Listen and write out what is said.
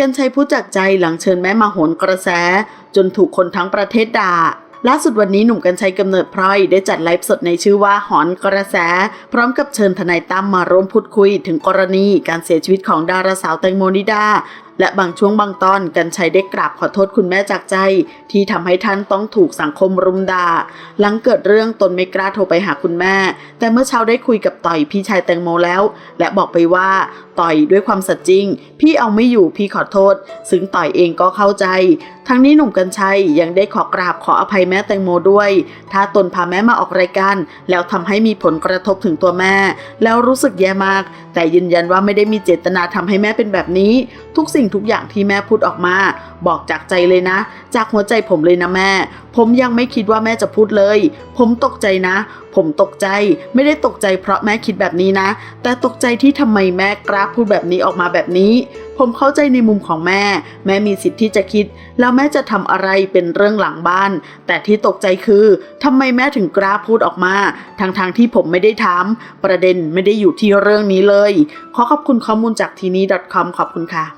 กันชัยพูดจากใจหลังเชิญแม่มาโหนกระแส จนถูกคนทั้งประเทศด่าล่าสุดวันนี้หนุ่มกัญชัยกำเนิดพลอยได้จัดไลฟ์สดในชื่อว่าหอนกระแส พร้อมกับเชิญทนายตั้มมาร่วมพูดคุย ถึงกรณีการเสียชีวิตของดาราสาวแตงโมนิดา และบางช่วงบางตอนกัญชัยได้กราบขอโทษคุณแม่จากใจ ที่ทำให้ท่านต้องถูกสังคมรุมด่าหลังเกิดเรื่องตนไม่กล้าโทรไปหาคุณแม่ แต่เมื่อเช้าได้คุยกับต่อยพี่ชายแตงโมแล้ว และบอกไปว่าต่อยด้วยความสัตย์จริง พี่เอาไม่อยู่พี่ขอโทษ ซึ่งต่อยเองก็เข้าใจ ทั้งนี้หนุ่มกัญชัยยังได้ขอกราบขออภัยแม่แตงโมด้วย ถ้าตนพาแม่มาออกรายการ แล้วทำให้มีผลกระทบถึงตัวแม่ แล้วรู้สึกแย่มาก แต่ยืนยันว่าไม่ได้มีเจตนาทำให้แม่เป็นแบบนี้ ทุกสิ่งทุกอย่างที่แม่พูดออกมา บอกจากใจเลยนะ จากหัวใจผมเลยนะแม่ ผมยังไม่คิดว่าแม่จะพูดเลย ผมตกใจนะ ผมตกใจ ไม่ได้ตกใจเพราะแม่คิดแบบนี้นะ แต่ตกใจที่ทำไมแม่กล้าพูดแบบนี้ออกมาแบบนี้ ผมเข้าใจในมุมของแม่ แม่มีสิทธิ์ที่จะคิด แล้วแม่จะทำอะไรเป็นเรื่องหลังบ้าน แต่ที่ตกใจคือทำไมแม่ถึงกล้าพูดออกมาทั้งๆทที่ผมไม่ได้ทำประเด็นไม่ได้อยู่ที่เรื่องนี้เลย ขอขอบคุณข้อมูลจากทีนี้ .com ขอบคุณค่ะ